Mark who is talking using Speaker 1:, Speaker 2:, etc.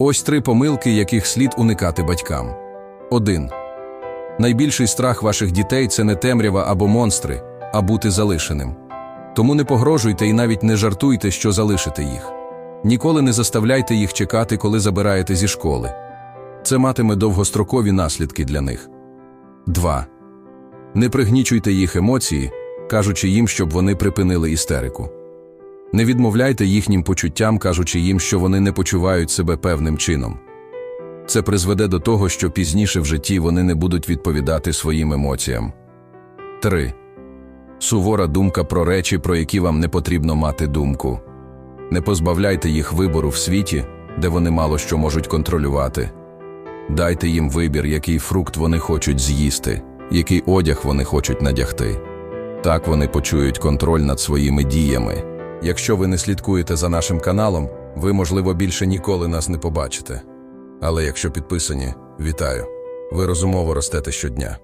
Speaker 1: Ось три помилки, яких слід уникати батькам. 1. Найбільший страх ваших дітей це не темрява або монстри, а бути залишеним. Тому не погрожуйте і навіть не жартуйте, що залишите їх. Ніколи не заставляйте їх чекати, коли забираєте зі школи. Це матиме довгострокові наслідки для них. 2. Не пригнічуйте їх емоції, кажучи їм, щоб вони припинили істерику. Не відмовляйте їхнім почуттям, кажучи їм, що вони не почувають себе певним чином. Це призведе до того, що пізніше в житті вони не будуть відповідати своїм емоціям. 3. Сувора думка про речі, про які вам не потрібно мати думку. Не позбавляйте їх вибору в світі, де вони мало що можуть контролювати. Дайте їм вибір, який фрукт вони хочуть з'їсти, який одяг вони хочуть надягти. Так вони почують контроль над своїми діями. Якщо ви не слідкуєте за нашим каналом, ви, можливо, більше ніколи нас не побачите. Але якщо підписані, вітаю! Ви розумово ростете щодня.